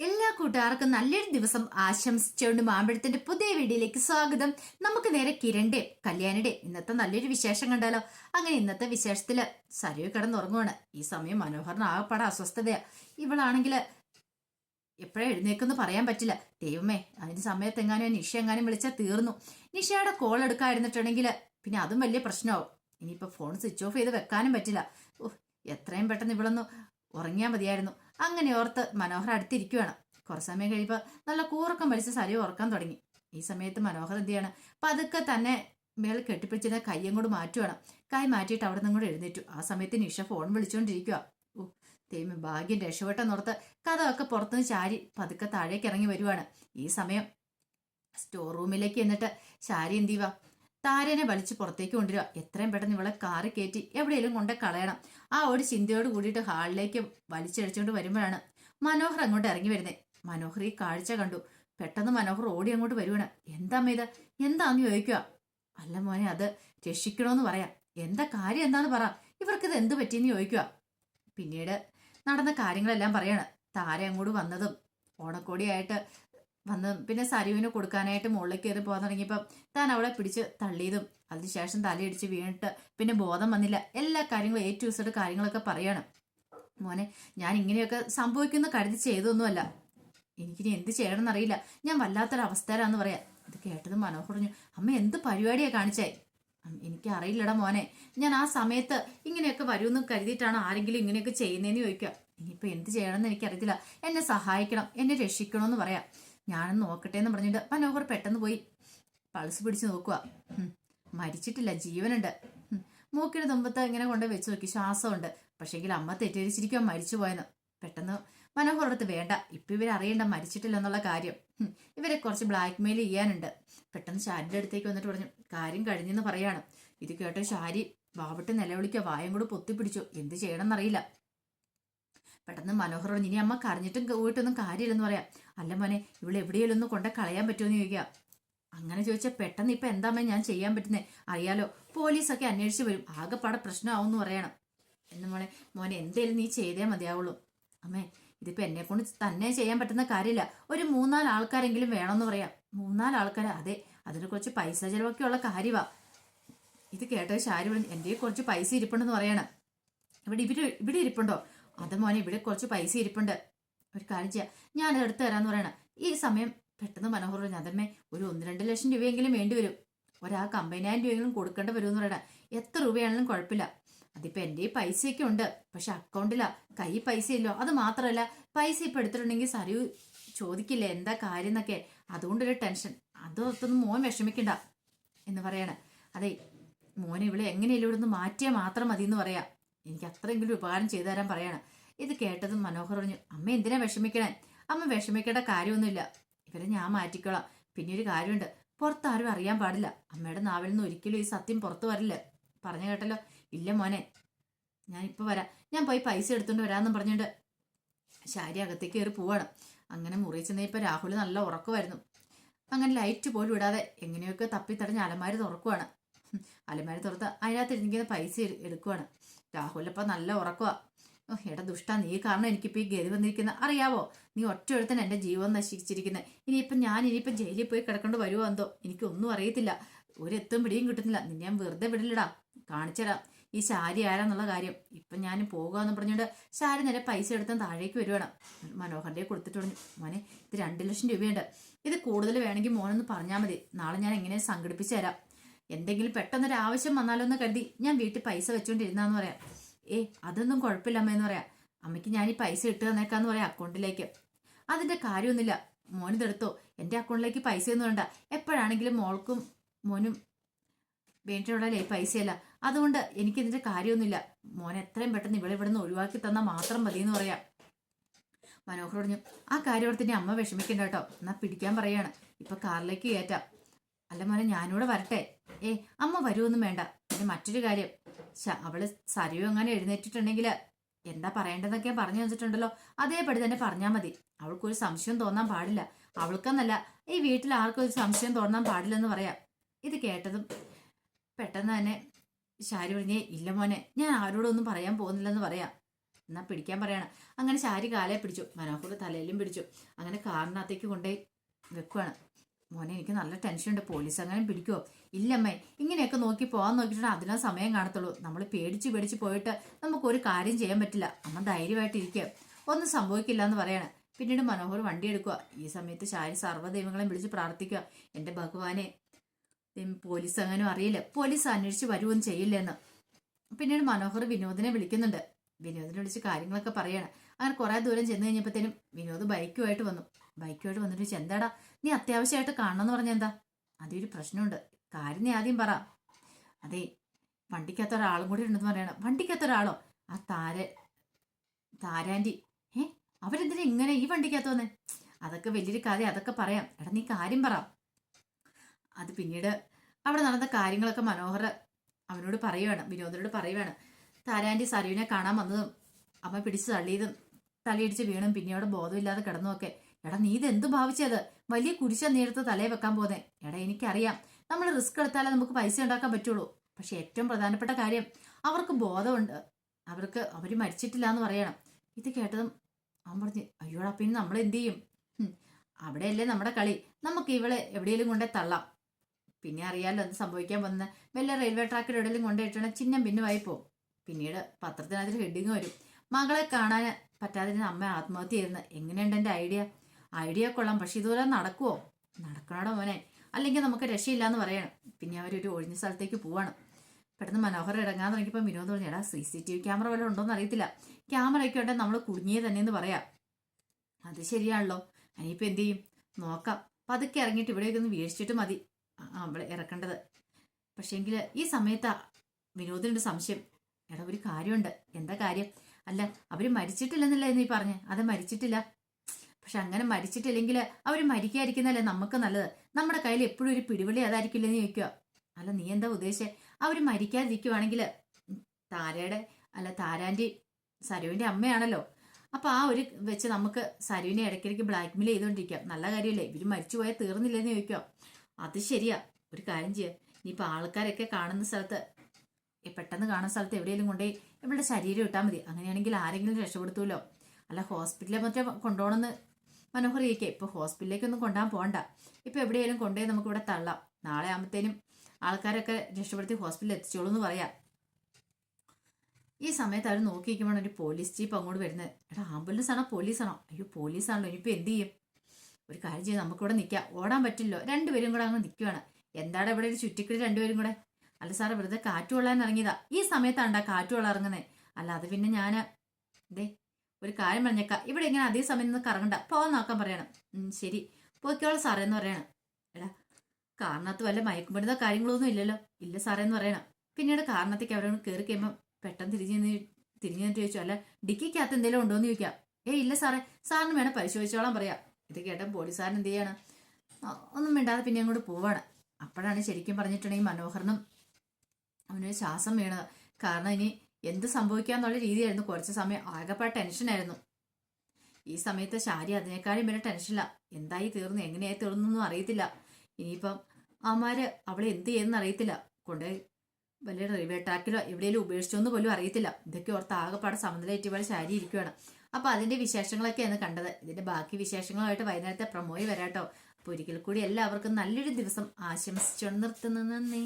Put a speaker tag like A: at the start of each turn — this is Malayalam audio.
A: എല്ലാ കൂട്ടുകാർക്കും നല്ലൊരു ദിവസം ആശംസിച്ചുകൊണ്ട് മാമ്പഴത്തിന്റെ പുതിയ വീഡിയോയിലേക്ക് സ്വാഗതം. നമുക്ക് നേരെ കിരണ്ടെ കല്യാണിടെ ഇന്നത്തെ നല്ലൊരു വിശേഷം കണ്ടാലോ? അങ്ങനെ ഇന്നത്തെ വിശേഷത്തിൽ സരയു കിടന്നുറങ്ങുവാണ്. ഈ സമയം മനോഹറിന് ആകപ്പാടെ അസ്വസ്ഥതയാ. ഇവളാണെങ്കിൽ എപ്പോഴാ എഴുന്നേക്കെന്ന് പറയാൻ പറ്റില്ല. ദൈവമേ അതിന് സമയത്ത് എങ്ങാനും നിഷ എങ്ങാനും വിളിച്ചാൽ തീർന്നു. നിഷയുടെ കോൾ എടുക്കാതിരുന്നിട്ടുണ്ടെങ്കിൽ പിന്നെ അതും വലിയ പ്രശ്നമാവും. ഇനിയിപ്പോ ഫോൺ സ്വിച്ച് ഓഫ് ചെയ്ത് വെക്കാനും പറ്റില്ല. ഓഹ് എത്രയും പെട്ടെന്ന് ഇവളൊന്ന് ഉറങ്ങിയാൽ മതിയായിരുന്നു. അങ്ങനെ ഓർത്ത് മനോഹർ അടുത്തിരിക്കുവാണ്. കുറച്ച് സമയം കഴിയുമ്പോൾ നല്ല കൂറക്കം വലിച്ച് സരി ഉറക്കാൻ തുടങ്ങി. ഈ സമയത്ത് മനോഹർ എന്ത് ചെയ്യാണ്? പതുക്കെ തന്നെ മേൽ കെട്ടിപ്പിടിച്ചിരുന്ന കയ്യും കൂടെ മാറ്റുവാണ്. കൈ മാറ്റിയിട്ട് അവിടെ നിന്ന് കൂടെ എഴുന്നേറ്റു. ആ സമയത്ത് നിഷ ഫോൺ വിളിച്ചുകൊണ്ടിരിക്കുക ഓ തേമ ഭാഗ്യം രക്ഷപ്പെട്ടെന്നോർത്ത് കഥമൊക്കെ പുറത്തുനിന്ന് ചാരി പതുക്കെ താഴേക്ക് ഇറങ്ങി വരുവാണ്. ഈ സമയം സ്റ്റോർ റൂമിലേക്ക് എന്നിട്ട് ചാരി എന്ത് ചെയ്യുക താരനെ വലിച്ചു പുറത്തേക്ക് കൊണ്ടുവരിക. എത്രയും പെട്ടെന്ന് ഇവളെ കാറ് കയറ്റി എവിടെയെങ്കിലും കൊണ്ട് കളയണം. ആ ഒരു ചിന്തയോട് കൂടിയിട്ട് ഹാളിലേക്ക് വലിച്ചടിച്ചുകൊണ്ട് വരുമ്പോഴാണ് മനോഹർ അങ്ങോട്ട് ഇറങ്ങി വരുന്നത് മനോഹർ ഈ കാഴ്ച കണ്ടു. പെട്ടെന്ന് മനോഹർ ഓടി അങ്ങോട്ട് വരുവാണ്. എന്താ ഇത്? എന്താന്ന് ചോദിക്കുക? അല്ല മോനെ അത് രക്ഷിക്കണോന്ന് പറയാം. എന്താ കാര്യം എന്താന്ന് പറ. ഇവർക്കിത് എന്ത് പറ്റിയെന്ന് ചോദിക്കുക. പിന്നീട് നടന്ന കാര്യങ്ങളെല്ലാം പറയാണ്. താര അങ്ങോട്ട് വന്നതും ഓണക്കോടിയായിട്ട് വന്ന് പിന്നെ സരുവിന് കൊടുക്കാനായിട്ട് മുകളിലേക്ക് കയറി പോകാൻ തുടങ്ങിയപ്പോൾ താൻ അവളെ പിടിച്ച് തള്ളിയതും അതിനുശേഷം തലയിടിച്ച് വീണിട്ട് പിന്നെ ബോധം വന്നില്ല. എല്ലാ കാര്യങ്ങളും എ ടു സെഡ് കാര്യങ്ങളൊക്കെ പറയാണ്. മോനെ ഞാൻ ഇങ്ങനെയൊക്കെ സംഭവിക്കുന്ന കരുതി ചെയ്തൊന്നുമല്ല എനിക്കിനി എന്ത് ചെയ്യണം എന്നറിയില്ല ഞാൻ വല്ലാത്തൊരവസ്ഥയിലാന്ന് പറയാം. ഇത് കേട്ടത് മനോഹർ പറഞ്ഞു അമ്മ എന്ത് പരിപാടിയാണ് കാണിച്ചായി എനിക്കറിയില്ലടാ മോനെ. ഞാൻ ആ സമയത്ത് ഇങ്ങനെയൊക്കെ വരുമെന്ന് കരുതിയിട്ടാണ് ആരെങ്കിലും ഇങ്ങനെയൊക്കെ ചെയ്യുന്നതെന്ന് ചോദിക്കുക. ഇനിയിപ്പോൾ എന്ത് ചെയ്യണമെന്ന് എനിക്കറിയത്തില്ല. എന്നെ സഹായിക്കണം എന്നെ രക്ഷിക്കണമെന്ന് പറയാം. ഞാനൊന്ന് നോക്കട്ടെ എന്ന് പറഞ്ഞിട്ട് മനോഹർ പെട്ടെന്ന് പോയി. പൾസ് പിടിച്ച് നോക്കുക മരിച്ചിട്ടില്ല ജീവനുണ്ട്. മൂക്കിന് തുമ്പത്ത് ഇങ്ങനെ കൊണ്ട് വെച്ച് നോക്കി ശ്വാസമുണ്ട്. പക്ഷേങ്കിൽ അമ്മ തെറ്റിദ്ധരിച്ചിരിക്കുക മരിച്ചു പോയെന്ന്. പെട്ടെന്ന് മനോഹർ അടുത്ത് വേണ്ട ഇപ്പൊ ഇവരെ അറിയണ്ട മരിച്ചിട്ടില്ല എന്നുള്ള കാര്യം. ഇവരെ കുറച്ച് ബ്ലാക്ക് മെയിൽ ചെയ്യാനുണ്ട്. പെട്ടെന്ന് ഷാരിയുടെ അടുത്തേക്ക് വന്നിട്ട് പറഞ്ഞു കാര്യം കഴിഞ്ഞെന്ന് പറയാണ്. ഇത് കേട്ടോ ഷാരി വാവിട്ട് നിലവിളിക്കുക വായം കൂടെ പൊത്തിപ്പിടിച്ചു എന്ത് ചെയ്യണമെന്നറിയില്ല. പെട്ടെന്ന് മനോഹർ പറഞ്ഞു ഇനി അമ്മ കരഞ്ഞിട്ടും പോയിട്ടൊന്നും കാര്യമില്ലെന്ന് പറയാം. അല്ല മോനെ ഇവിടെ എവിടെയെങ്കിലും ഒന്ന് കൊണ്ട് കളയാൻ പറ്റുമെന്ന് ചോദിക്കുക. അങ്ങനെ ചോദിച്ചാൽ പെട്ടെന്ന് ഇപ്പൊ എന്താമ്മേ ഞാൻ ചെയ്യാൻ പറ്റുന്നേ? അറിയാലോ പോലീസൊക്കെ അന്വേഷിച്ച് വരും. ആകെപ്പാടെ പ്രശ്നമാവും പറയണം. എന്ന് മോനെ മോനെ എന്തേലും നീ ചെയ്തേ മതിയാവുള്ളൂ. അമ്മേ ഇതിപ്പോ എന്നെ കൊണ്ട് തന്നെ ചെയ്യാൻ പറ്റുന്ന കാര്യമില്ല. ഒരു മൂന്നാൽ ആൾക്കാരെങ്കിലും വേണമെന്ന് പറയാം. മൂന്നാൽ ആൾക്കാർ അതെ അതിന് കുറച്ച് പൈസ ചെലവൊക്കെ ഉള്ള കാര്യമാ ഇത് ശാരി പറഞ്ഞു എന്റെ കുറച്ച് പൈസ ഇരിപ്പുണ്ടെന്ന് പറയണം. ഇവിടെ ഇവിടെ ഇവിടെ ഇരിപ്പുണ്ടോ? അത് മോനെ ഇവിടെ കുറച്ച് പൈസ ഇരിപ്പുണ്ട്. ഒരു കാര്യം ചെയ്യാം. ഞാൻ എടുത്തു തരാന്ന് പറയണം. ഈ സമയം പെട്ടെന്ന് മനോഹർ പറഞ്ഞു അതമ്മേ ഒരു ഒന്ന് രണ്ട് ലക്ഷം രൂപയെങ്കിലും വേണ്ടി വരും. ഒരാൾക്ക് അമ്പതിനായിരം രൂപയെങ്കിലും കൊടുക്കേണ്ടി എന്ന് പറയണം. എത്ര രൂപയാണെങ്കിലും കുഴപ്പമില്ല. അതിപ്പോ എന്റെ പൈസയൊക്കെ ഉണ്ട്. പക്ഷെ അക്കൗണ്ടിലാ. കൈ പൈസ ഇല്ലോ അത് മാത്രമല്ല പൈസ ഇപ്പൊ എടുത്തിട്ടുണ്ടെങ്കിൽ സരു ചോദിക്കില്ലേ എന്താ കാര്യം എന്നൊക്കെ. അതുകൊണ്ടൊരു ടെൻഷൻ. അതൊത്തൊന്നും മോൻ വിഷമിക്കണ്ട എന്ന് പറയണ. അതെ മോനെ ഇവിടെ എങ്ങനെയല്ലോ നിന്ന് മാറ്റിയാൽ മാത്രം മതി എന്ന് പറയാം. എനിക്ക് അത്രയെങ്കിലും ഉപകാരം ചെയ്തു തരാൻ പറയണം. ഇത് കേട്ടതും മനോഹർ പറഞ്ഞു അമ്മ എന്തിനാ വിഷമിക്കണേ? അമ്മ വിഷമിക്കേണ്ട കാര്യമൊന്നുമില്ല. ഇവരെ ഞാൻ മാറ്റിക്കോളാം. പിന്നെ ഒരു കാര്യമുണ്ട്. പുറത്താരും അറിയാൻ പാടില്ല. അമ്മയുടെ നാവിൽ നിന്ന് ഒരിക്കലും ഈ സത്യം പുറത്തു വരില്ല. പറഞ്ഞു കേട്ടല്ലോ. ഇല്ല മോനെ ഞാൻ ഇപ്പൊ വരാം. ഞാൻ പോയി പൈസ എടുത്തുകൊണ്ട് വരാമെന്നും പറഞ്ഞിട്ട് ശാരി അകത്തേക്ക് കയറി പോവാണ്. അങ്ങനെ മുറി ഇപ്പൊ രാഹുൽ നല്ല ഉറക്കമായിരുന്നു. അങ്ങനെ ലൈറ്റ് പോലും ഇടാതെ എങ്ങനെയൊക്കെ തപ്പിത്തടഞ്ഞ് അലമാരി തുറക്കുവാണ്. അലമാരി തുറത്ത് അതിനകത്ത് ഇരിക്കുന്ന പൈസ എട്- എടുക്കുവാണ്. രാഹുലപ്പം നല്ല ഉറക്കുക എടാ ദുഷ്ട നീ കാരണം എനിക്കിപ്പോൾ ഈ ഗതി വന്നിരിക്കുന്ന അറിയാവോ? നീ ഒറ്റ എഴുത്തന്നെ എന്റെ ജീവൻ നശിച്ചിരിക്കുന്നത് ഇനിയിപ്പം ഞാൻ ഇനിയിപ്പം ജയിലിൽ പോയി കിടക്കേണ്ടി വരുമോ എന്തോ? എനിക്കൊന്നും അറിയത്തില്ല. ഒരു എത്തും പിടിയും കിട്ടുന്നില്ല. നിന്നെ ഞാൻ വെറുതെ വിടില്ലടാ കാണിച്ചടാം ഈ ശാരി ആരാന്നുള്ള കാര്യം. ഇപ്പം ഞാൻ പോകുകയെന്ന് പറഞ്ഞുകൊണ്ട് ശാരി നേരെ പൈസ എടുത്ത് താഴേക്ക് വരുവാണ്. മനോഹറിന്റെ കൊടുത്തിട്ട് പറഞ്ഞു മോനെ ഇത് രണ്ട് ലക്ഷം രൂപയുണ്ട്. ഇത് കൂടുതൽ വേണമെങ്കിൽ മോനൊന്ന് പറഞ്ഞാൽ മതി. നാളെ ഞാൻ എങ്ങനെ സംഘടിപ്പിച്ചു തരാം. എന്തെങ്കിലും പെട്ടെന്നൊരു ആവശ്യം വന്നാലോ എന്ന് കരുതി ഞാൻ വീട്ടിൽ പൈസ വെച്ചുകൊണ്ടിരുന്നാന്ന് പറയാം. ഏ അതൊന്നും കുഴപ്പമില്ല അമ്മയെന്ന് പറയാം. അമ്മയ്ക്ക് ഞാൻ ഈ പൈസ ഇട്ട് തന്നേക്കാന്ന് പറയാം അക്കൗണ്ടിലേക്ക്. അതിന്റെ കാര്യമൊന്നുമില്ല. മോനിതെടുത്തോ എന്റെ അക്കൗണ്ടിലേക്ക് പൈസ ഒന്നും വേണ്ട. എപ്പോഴാണെങ്കിലും മോൾക്കും മോനും വേണ്ടിയുള്ളല്ലേ പൈസയല്ല. അതുകൊണ്ട് എനിക്കിതിന്റെ കാര്യമൊന്നുമില്ല. മോൻ എത്രയും പെട്ടെന്ന് ഇവിടെ ഇവിടെ നിന്ന് ഒഴിവാക്കി തന്നാൽ മാത്രം മതി എന്ന് പറയാം. മനോഹർ പറഞ്ഞു ആ കാര്യം ഓർത്തിന്റെ അമ്മ വിഷമിക്കണ്ട കേട്ടോ. എന്നാ പിടിക്കാൻ പറയാണ്. ഇപ്പൊ കാറിലേക്ക് കയറ്റാം. അല്ല മോനെ ഞാനിവിടെ വരട്ടെ. ഏ അമ്മ വരുമൊന്നും വേണ്ട. പിന്നെ മറ്റൊരു കാര്യം. അവൾ സരിയോ അങ്ങനെ എഴുന്നേറ്റിട്ടുണ്ടെങ്കിൽ എന്താ പറയേണ്ടതൊക്കെ പറഞ്ഞു വെച്ചിട്ടുണ്ടല്ലോ അതേപടി തന്നെ പറഞ്ഞാൽ മതി. അവൾക്കൊരു സംശയം തോന്നാൻ പാടില്ല. അവൾക്കെന്നല്ല ഈ വീട്ടിൽ ആർക്കും ഒരു സംശയം തോന്നാൻ പാടില്ലെന്ന് പറയാം. ഇത് കേട്ടതും പെട്ടെന്ന് തന്നെ ശാരി പറഞ്ഞേ ഇല്ല മോനെ ഞാൻ ആരോടൊന്നും പറയാൻ പോകുന്നില്ലെന്ന് പറയാം. എന്നാ പിടിക്കാൻ പറയണം. അങ്ങനെ ശാരി കാലേ പിടിച്ചു. മനോഹർ തലയിലും പിടിച്ചു. അങ്ങനെ കാറിനകത്തേക്ക് കൊണ്ടുപോയി വെക്കുവാണ്. മോനെ എനിക്ക് നല്ല ടെൻഷനുണ്ട്. പോലീസ് അങ്ങനെ പിടിക്കുമോ ഇല്ലമ്മേ. ഇങ്ങനെയൊക്കെ നോക്കി പോകാൻ നോക്കിയിട്ട് അതിനാ സമയം കാണത്തുള്ളൂ. നമ്മൾ പേടിച്ച് പേടിച്ച് പോയിട്ട് നമുക്ക് ഒരു കാര്യം ചെയ്യാൻ പറ്റില്ല. അമ്മ ധൈര്യമായിട്ടിരിക്കുക. ഒന്നും സംഭവിക്കില്ല എന്ന് പറയാണ്. പിന്നീട് മനോഹർ വണ്ടി എടുക്കുക. ഈ സമയത്ത് ശാരി സർവദൈവങ്ങളെ വിളിച്ച് പ്രാർത്ഥിക്കുക. എന്റെ ഭഗവാനെ പോലീസ് അങ്ങനെ അറിയില്ല. പോലീസ് അന്വേഷിച്ച് വരുവൊന്നും ചെയ്യില്ലെന്ന്. പിന്നീട് മനോഹർ വിനോദിനെ വിളിക്കുന്നുണ്ട്. വിനോദിനെ വിളിച്ച് കാര്യങ്ങളൊക്കെ പറയാണ്. അങ്ങനെ കുറെ ദൂരം ചെന്ന് കഴിഞ്ഞപ്പോഴത്തേനും വിനോദ് ബൈക്കുമായിട്ട് വന്നു. ബൈക്കുമായിട്ട് വന്നിട്ട് ചോദിച്ചു എന്താടാ നീ അത്യാവശ്യമായിട്ട് കാണണമെന്ന് പറഞ്ഞ എന്താ? അതൊരു പ്രശ്നമുണ്ട്. കാര്യം നീ ആദ്യം പറ. അതെ വണ്ടിക്കകത്ത് ഒരാളും കൂടി ഉണ്ടെന്ന് പറയണം. വണ്ടിക്കകത്ത് ഒരാളോ ആ താര താരാന്റി ഏ അവരെന്തിനാ ഇങ്ങനെ ഈ വണ്ടിക്കകത്ത് വന്നേ? അതൊക്കെ വലിയൊരു കാര്യം അതൊക്കെ പറയാം. എടാ നീ കാര്യം പറ. അത് പിന്നീട് അവിടെ നടന്ന കാര്യങ്ങളൊക്കെ മനോഹർ അവനോട് പറയുവാണ് വിനോദിനോട് പറയുവാണ്. താരാന്റി സരുവിനെ കാണാൻ വന്നതും അമ്മ പിടിച്ച് തള്ളിയതും തലയിടിച്ച് വീണും പിന്നെ അവിടെ ബോധമില്ലാതെ കിടന്നുമൊക്കെ എടാ നീ ഇതെന്ത് ഭാവിച്ചത്? വലിയ കുരിശ നേരത്ത് തലയെ വെക്കാൻ പോന്നെ. എടാ എനിക്കറിയാം. നമ്മൾ റിസ്ക് എടുത്താലേ നമുക്ക് പൈസ ഉണ്ടാക്കാൻ പറ്റുള്ളൂ. പക്ഷെ ഏറ്റവും പ്രധാനപ്പെട്ട കാര്യം അവർക്ക് ബോധമുണ്ട്. അവർക്ക് അവർ മരിച്ചിട്ടില്ല എന്ന് പറയണം. ഇത് കേട്ടതും അവൻ പറഞ്ഞു അയ്യോടാ പിന്നെ നമ്മൾ എന്ത് ചെയ്യും? അവിടെയല്ലേ നമ്മുടെ കളി. നമുക്ക് ഇവളെ എവിടെയെങ്കിലും കൊണ്ടേ തള്ളാം. പിന്നെ അറിയാലോ എന്ത് സംഭവിക്കാൻ വന്ന? വല്ല റെയിൽവേ ട്രാക്കിൽ എവിടെയെങ്കിലും കൊണ്ടുപോയിട്ടാണ് ചിഹ്നം ഭിന്നമായി പോകും. പിന്നീട് പത്രത്തിനകത്ത് ഹെഡിങ് വരും. മകളെ കാണാൻ പറ്റാതിരുന്ന അമ്മ ആത്മഹത്യ ചെയ്യുന്നത് എങ്ങനെയുണ്ട് എന്റെ ഐഡിയ? ഐഡിയ കൊള്ളാം. പക്ഷെ ഇതുപോലെ നടക്കുവോ? നടക്കണോടോ മോനെ? അല്ലെങ്കിൽ നമുക്ക് രക്ഷയില്ല എന്ന് പറയണം. പിന്നെ അവരൊരു ഒഴിഞ്ഞ സ്ഥലത്തേക്ക് പോവാണ്. പെട്ടെന്ന് മനോഹർ ഇടങ്ങാൻ തുടങ്ങിയപ്പോൾ വിനോദ് പറഞ്ഞു എടാ C C T V camera വല്ലതും ഉണ്ടോന്ന് അറിയത്തില്ല. ക്യാമറയൊക്കെ ഉണ്ടെങ്കിൽ നമ്മൾ കുടുങ്ങിയേ തന്നെ എന്ന് പറയാം. അത് ശരിയാണല്ലോ. ഇനിയിപ്പോൾ എന്ത് ചെയ്യും? നോക്കാം. പതുക്കെ ഇറങ്ങിയിട്ട് ഇവിടേക്ക് ഒന്ന് വീഴ്ചിട്ട് മതി. അവളെ ഇറക്കേണ്ടത്. പക്ഷേങ്കിൽ ഈ സമയത്ത് വിനോദിനുണ്ട് സംശയം. എടാ ഒരു കാര്യമുണ്ട്. എന്താ കാര്യം? അല്ല അവർ മരിച്ചിട്ടില്ലെന്നല്ലേ നീ പറഞ്ഞേ? അത് മരിച്ചിട്ടില്ല. പക്ഷെ അങ്ങനെ മരിച്ചിട്ടില്ലെങ്കിൽ അവർ മരിക്കാതിരിക്കുന്നതല്ലേ നമുക്ക് നല്ലത്? നമ്മുടെ കയ്യിൽ എപ്പോഴും ഒരു പിടിവിളി അതായിരിക്കില്ലെന്ന് ചോദിക്കുക അല്ല നീ എന്താ ഉദ്ദേശം അവർ മരിക്കാതിരിക്കുവാണെങ്കിൽ താരയുടെ അല്ല താരാന്റെ സരുവിന്റെ അമ്മയാണല്ലോ. അപ്പോൾ ആ ഒരു വെച്ച് നമുക്ക് സരുവിനെ ഇടയ്ക്കിടയ്ക്ക് ബ്ലാക്ക്മെയിൽ ചെയ്തുകൊണ്ടിരിക്കാം നല്ല കാര്യമല്ലേ? ഇവർ മരിച്ചു പോയാൽ തീർന്നില്ലെന്ന് ചോദിക്കുക അത് ശരിയാ. ഒരു കാര്യം ചെയ്യുക ഇനിയിപ്പോൾ ആൾക്കാരൊക്കെ കാണുന്ന സ്ഥലത്ത് പെട്ടെന്ന് കാണുന്ന സ്ഥലത്ത് എവിടെയെങ്കിലും കൊണ്ടുപോയി ഇവളുടെ ശരീരം ഇട്ടാൽ മതി. അങ്ങനെയാണെങ്കിൽ ആരെങ്കിലും രക്ഷപ്പെടുത്തുമല്ലോ അല്ല ഹോസ്പിറ്റലിൽ മറ്റേ കൊണ്ടുപോകണമെന്ന് ഇപ്പൊ ഇപ്പോൾ ഹോസ്പിറ്റലിലേക്കൊന്നും കൊണ്ടാൻ പോകണ്ട. ഇപ്പോൾ എവിടെയെങ്കിലും കൊണ്ടുപോയി നമുക്ക് ഇവിടെ തള്ളാം. നാളെ ആകുമ്പോഴത്തേനും ആൾക്കാരൊക്കെ രക്ഷപ്പെടുത്തി ഹോസ്പിറ്റലിൽ എത്തിച്ചോളൂ എന്ന് പറയാം. ഈ സമയത്ത് അവർ നോക്കിയിരിക്കുമ്പോൾ ഒരു പോലീസ് ജീപ്പ് അങ്ങോട്ട് വരുന്നത്. എടാ ആംബുലൻസ് ആണോ പോലീസാണോ? അയ്യോ പോലീസ് പോലീസാണല്ലോ. ഇനിയിപ്പോൾ എന്ത് ചെയ്യും? ഒരു കാര്യം ചെയ്ത് നമുക്കിവിടെ നിൽക്കാം ഓടാൻ പറ്റില്ലോ. രണ്ടുപേരും കൂടെ അങ്ങ് നിൽക്കുവാണ് എന്താണ് ഇവിടെ ഒരു ചുറ്റിക്കിടി രണ്ടുപേരും കൂടെ? അല്ല സാറേ വെറുതെ കാറ്റ് ഇറങ്ങിയതാ. ഈ സമയത്താണ്ടാ കാറ്റ് ഇറങ്ങുന്നത് അല്ല അത് പിന്നെ ഞാൻ ദേ ഒരു കാര്യം പറഞ്ഞേക്കാം. ഇവിടെ ഇങ്ങനെ അതേ സമയം നിന്ന് കറങ്ങണ്ട. പോകാൻ നോക്കാൻ പറയണം. ശരി. പോയിക്കോളാം സാറേ എന്ന് പറയണം. എടാ കാരണത്ത് വല്ല മയക്കുമരുന്നോ കാര്യങ്ങളൊന്നും ഇല്ലല്ലോ. ഇല്ല സാറേ എന്ന് പറയണം. പിന്നീട് കാരണത്തേക്ക് അവിടെ കയറി കഴിയുമ്പോൾ പെട്ടെന്ന് തിരിഞ്ഞ് നിന്ന് തിരിഞ്ഞു നിന്നിട്ട് ചോദിച്ചു അല്ല ഡിക്കിക്കകത്ത് എന്തെങ്കിലും ഉണ്ടോ എന്ന് ചോദിക്കാം. ഏ ഇല്ല സാറേ. സാറിന് വേണം പരിശോധിച്ചോളാം പറയാം. ഇത് കേട്ട സാറിന് എന്ത് ചെയ്യാണ്? ഒന്നും മിണ്ടാതെ പിന്നെ അങ്ങോട്ട് പോവാണ്. അപ്പോഴാണ് ശരിക്കും പറഞ്ഞിട്ടുണ്ടെങ്കിൽ മനോഹരനും അവനൊരു ശ്വാസം വീണത്. കാരണം ഇനി എന്ത് സംഭവിക്കാന്നുള്ള രീതിയായിരുന്നു. കുറച്ച് സമയം ആകെപ്പാട് ടെൻഷനായിരുന്നു ഈ സമയത്ത് ശാരി അതിനേക്കാളും വരെ ടെൻഷനില്ല എന്തായി തീർന്നു? എങ്ങനെയായി തീർന്നൊന്നും അറിയത്തില്ല. ഇനിയിപ്പം അമ്മമാര് അവളെ എന്ത് ചെയ്യുന്ന അറിയത്തില്ല. കൊണ്ട് വലിയ റെയിൽവേ ട്രാക്കിലോ എവിടെയെങ്കിലും ഉപേക്ഷിച്ചോന്ന് പോലും അറിയത്തില്ല. ഇതൊക്കെ ഓർത്ത് ആകെപ്പാടെ സമനിലേറ്റ് പോലെ ശാരി ഇരിക്കുകയാണ് അപ്പൊ അതിന്റെ വിശേഷങ്ങളൊക്കെയാണ് കണ്ടത്. ഇതിന്റെ ബാക്കി വിശേഷങ്ങളുമായിട്ട് വൈകുന്നേരത്തെ പ്രമോയി വരാട്ടോ. അപ്പൊ ഒരിക്കൽ കൂടി എല്ലാവർക്കും നല്ലൊരു ദിവസം ആശംസിച്ചുകൊണ്ട് നിർത്തുന്നു. നന്ദി.